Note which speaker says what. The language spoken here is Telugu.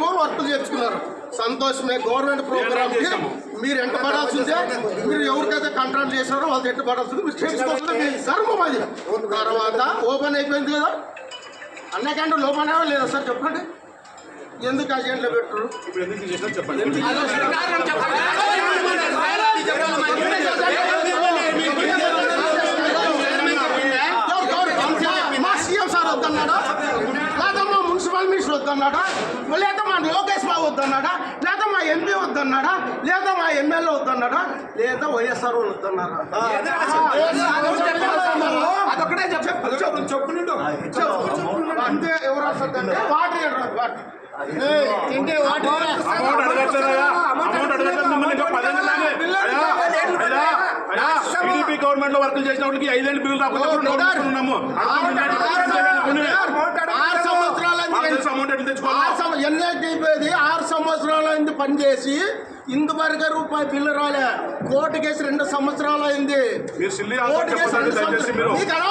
Speaker 1: పోలు వర్క్ చేర్చుకున్నారు సంతోషమే గవర్నమెంట్ ప్రోగ్రామ్కి మీరు ఎంట పడాల్సిందే మీరు ఎవరికైతే కాంట్రాక్ట్ చేశారో వాళ్ళు ఎంట పడాల్సింది మీరు చేసుకోవాల్సింది మీ ధర్మం అది తర్వాత ఓపెన్ అయిపోయింది కదా? అన్న క్యాంటీన్ ఓపెన్ అయ్యా లేదా సార్? చెప్పండి. ఎందుకు అజెంట్లో పెట్టరు? మా సీఎం సార్ వద్దన్నాడా లేదా మా మున్సిపల్ మినిస్టర్ వద్దన్నాడా? లేదా మా లోకేష్ బాబు వద్దన్నాడా? లేదా మా ఎంపీ వద్దన్నాడా? లేదా మా ఎమ్మెల్యే వద్దన్నాడా? లేదా వైఎస్ఆర్ వాళ్ళు వద్దన్నారా? అంతే ఎవరు వస్తుందంటే వాటర్ వాటర్
Speaker 2: టీడీపీ గవర్నమెంట్లో వర్కులు చేసిన వాళ్ళకి ఐదేళ్ళు బిల్లు రాకపోతే ఉన్నాము
Speaker 1: ఆరు సంవత్సరాల
Speaker 2: అమౌంట్ ఎట్లా
Speaker 1: ఆరు ఎన్ఐటీపీది ఆరు సంవత్సరాలైంది పనిచేసి ఇందువరకు రూపాయి బిల్లు రాలే. కోర్టుకేసి రెండు సంవత్సరాలు అయింది.
Speaker 2: మీరు సిల్లీ ఆన్సర్ చెప్పండి దయచేసి మీరు
Speaker 1: నీకు అనవసరం